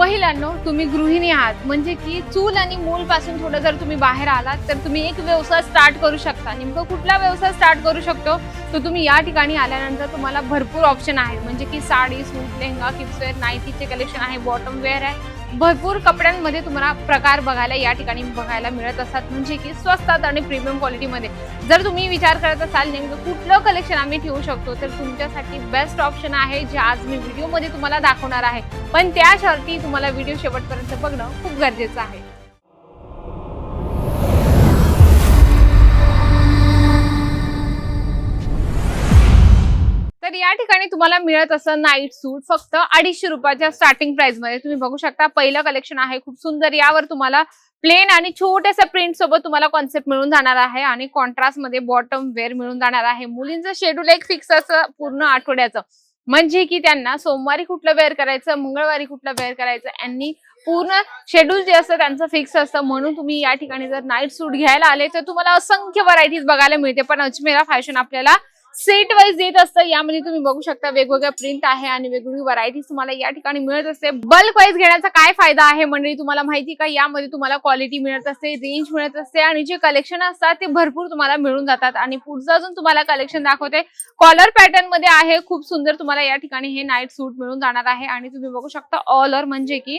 महिलांनो तुम्ही गृहिणी आहात. म्हणजे की चूल आणि मूल पासून थोडं जर तुम्ही बाहेर आलात तर तुम्ही एक व्यवसाय स्टार्ट करू शकता. नेमकं कुठला व्यवसाय स्टार्ट करू शकतो? तो तुम्ही या ठिकाणी आल्यानंतर तुम्हाला भरपूर ऑप्शन आहेत म्हणजे की साडी सूट लेहंगा किप्सवेअर नाईटीचे कलेक्शन आहे. बॉटम वेअर आहे. भरपूर कपड्यांमध्ये तुम्हाला प्रकार बघायला या ठिकाणी बघायला मिळत असतात. म्हणजे की स्वस्तात आणि प्रीमियम क्वालिटीमध्ये जर तुम्ही विचार करत असाल नेमकं कुठलं कलेक्शन आम्ही ठेवू शकतो तर तुमच्यासाठी बेस्ट ऑप्शन आहे जे आज मी व्हिडिओमध्ये तुम्हाला दाखवणार आहे. पण त्यासाठी तुम्हाला व्हिडिओ शेवटपर्यंत बघणं खूप गरजेचं आहे. तर या ठिकाणी तुम्हाला मिळत असं नाईट सूट फक्त अडीचशे रुपयाच्या स्टार्टिंग प्राइसमध्ये. तुम्ही बघू शकता पहिलं कलेक्शन आहे खूप सुंदर. यावर तुम्हाला प्लेन आणि छोट्याशा प्रिंट सोबत तुम्हाला कॉन्सेप्ट मिळून जाणार आहे आणि कॉन्ट्रास्टमध्ये बॉटम वेअर मिळून जाणार आहे. मुलींचं शेड्यूल एक फिक्स असं पूर्ण आठवड्याचं. म्हणजे की त्यांना सोमवारी कुठलं वेअर करायचं मंगळवारी कुठलं वेअर करायचं यांनी पूर्ण शेड्यूल जे असतं त्यांचं फिक्स असतं. म्हणून तुम्ही या ठिकाणी जर नाईट सूट घ्यायला आले तर तुम्हाला असंख्य व्हरायटीज बघायला मिळते. पण अजमेरा फॅशन आपल्याला सेट वाईज देत असतं. यामध्ये तुम्ही बघू शकता वेगवेगळ्या प्रिंट आहे आणि वेगवेगळी व्हरायटीज तुम्हाला या ठिकाणी मिळत असते. बल्क वाईज घेण्याचा काय फायदा आहे मंडळी? तुम्हाला माहिती का? यामध्ये तुम्हाला क्वालिटी मिळत असते रेंज मिळत असते आणि जे कलेक्शन असतात ते भरपूर तुम्हाला मिळून जातात. आणि पुढचं अजून तुम्हाला कलेक्शन दाखवते. कॉलर पॅटर्नमध्ये आहे खूप सुंदर तुम्हाला या ठिकाणी हे नाईट सूट मिळून जाणार आहे. आणि तुम्ही बघू शकता ऑल म्हणजे की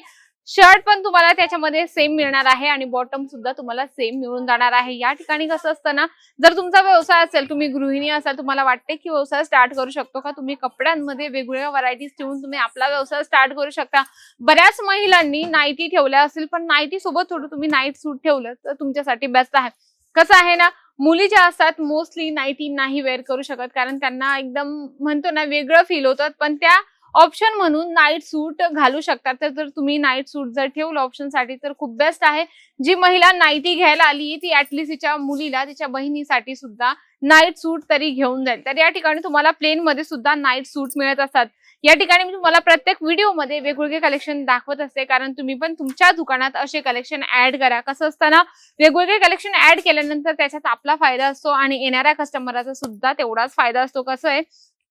शर्ट पण तुम्हाला त्याच्यामध्ये सेम मिळणार आहे आणि बॉटम सुद्धा तुम्हाला सेम मिळून जाणार आहे. या ठिकाणी कसं असतं ना जर तुमचा व्यवसाय असेल तुम्ही गृहिणी असाल तुम्हाला वाटते की व्यवसाय स्टार्ट करू शकतो का? तुम्ही कपड्यांमध्ये वेगवेगळ्या व्हरायटीज ठेवून तुम्ही आपला व्यवसाय स्टार्ट करू शकता. बऱ्याच महिलांनी नाईटी ठेवल्या असतील पण नाईटी सोबत थोडं तुम्ही नाईट सूट ठेवलं तर तुमच्यासाठी बेस्ट आहे. कसं आहे ना मुली ज्या असतात मोस्टली नाईटी नाही वेअर करू शकत कारण त्यांना एकदम म्हणतो ना वेगळं फील होतं पण त्या ऑप्शन म्हणून नाईट सूट घालू शकतात. तर जर तुम्ही नाईट सूट जर ठेवलं ऑप्शनसाठी तर खूप बेस्ट आहे. जी महिला नाईटी घ्यायला आली ती ऍटलिस्ट तिच्या मुलीला तिच्या बहिणीसाठी सुद्धा नाईट सूट तरी घेऊन जाईल. तर या ठिकाणी तुम्हाला प्लेन मध्ये सुद्धा नाईट सूट मिळत असतात. या ठिकाणी मी तुम्हाला प्रत्येक व्हिडिओमध्ये वेगवेगळे कलेक्शन दाखवत असते. कारण तुम्ही पण तुमच्या दुकानात असे कलेक्शन ऍड करा. कसं असतं ना वेगवेगळे कलेक्शन ऍड केल्यानंतर त्याच्यात आपला फायदा असतो आणि येणाऱ्या कस्टमरचा सुद्धा तेवढाच फायदा असतो. कसं आहे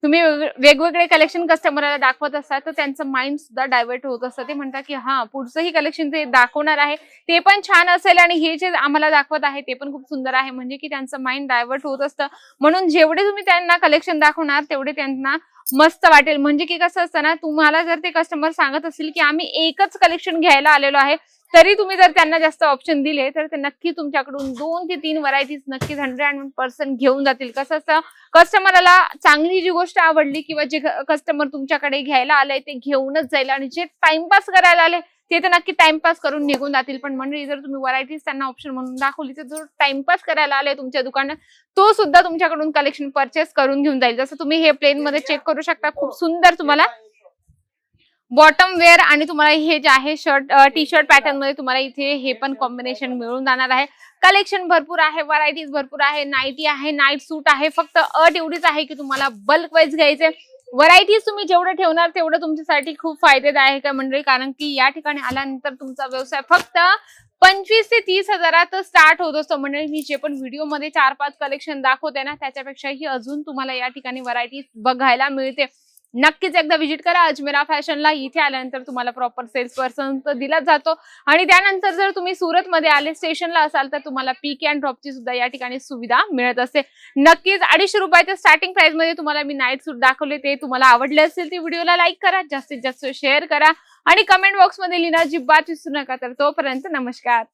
तुम्ही वेगवेगळे कलेक्शन कस्टमरला दाखवत असता तर त्यांचं माइंड सुद्धा डायव्हर्ट होत असतं. ते म्हणतात की हा पुढचंही कलेक्शन ते दाखवणार आहे. ते पण छान असेल आणि हे जे आम्हाला दाखवत आहे ते पण खूप सुंदर आहे. म्हणजे की त्यांचं माइंड डायव्हर्ट होत असतं. म्हणून जेवढे तुम्ही त्यांना कलेक्शन दाखवणार तेवढे त्यांना मस्त वाटेल. म्हणजे की कसं असतं ना तुम्हाला जर ते कस्टमर सांगत असतील की आम्ही एकच कलेक्शन घ्यायला आलेलो आहे तरी तुम्ही जर त्यांना जास्त ऑप्शन दिले तर ते नक्की तुमच्याकडून दोन ते तीन व्हरायटीज नक्कीच हंड्रेड अँड पर्सेंट घेऊन जातील. कसं कस्टमरला चांगली जी गोष्ट आवडली किंवा जे कस्टमर तुमच्याकडे घ्यायला आलंय ते घेऊनच जाईल आणि जे टाइमपास करायला आले ते तर नक्की टाइमपास करून निघून जातील. पण मंडळी जर तुम्ही व्हरायटीज त्यांना ऑप्शन म्हणून दाखवली तर जो टाइमपास करायला आलाय तुमच्या दुकानात तो सुद्धा तुमच्याकडून कलेक्शन परचेस करून घेऊन जाईल. जसं तुम्ही हे प्लेन मध्ये चेक करू शकता खूप सुंदर तुम्हाला बॉटम वेअर आणि तुम्हाला हे जे आहे शर्ट टी शर्ट पॅटर्नमध्ये तुम्हाला इथे हे पण कॉम्बिनेशन मिळून जाणार आहे. कलेक्शन भरपूर आहे व्हरायटीज भरपूर आहे नाईटी आहे नाईट सूट आहे. फक्त अट एवढीच आहे की तुम्हाला बल्क वाईज घ्यायचे. व्हरायटीज तुम्ही जेवढं ठेवणार तेवढं तुमच्यासाठी खूप फायदेदायक आहे मंडळी. कारण की या ठिकाणी आल्यानंतर तुमचा व्यवसाय फक्त पंचवीस ते तीस हजारात स्टार्ट होत असतो. मंडळी मी जे पण व्हिडिओमध्ये चार पाच कलेक्शन दाखवते ना त्याच्यापेक्षाही अजून तुम्हाला या ठिकाणी व्हरायटीज बघायला मिळते. नक्कीच एकदा व्हिजिट करा. अजमेरा फॅशनला इथे आल्यानंतर तुम्हाला प्रॉपर सेल्स पर्सन तर दिलाच जातो. आणि त्यानंतर जर तुम्ही सुरतमध्ये आले स्टेशनला असाल तर तुम्हाला पीक अँड ड्रॉपची सुद्धा या ठिकाणी सुविधा मिळत असते नक्कीच अडीचशे रुपयाच्या स्टार्टिंग प्राइसमध्ये तुम्हाला मी नाईट सूट दाखवले. ते तुम्हाला आवडले असेल ते व्हिडिओला लाईक करा. जास्तीत जास्त शेअर करा. आणि कमेंट बॉक्समध्ये लिहिणं अजिबात विसरू नका तर तोपर्यंत नमस्कार.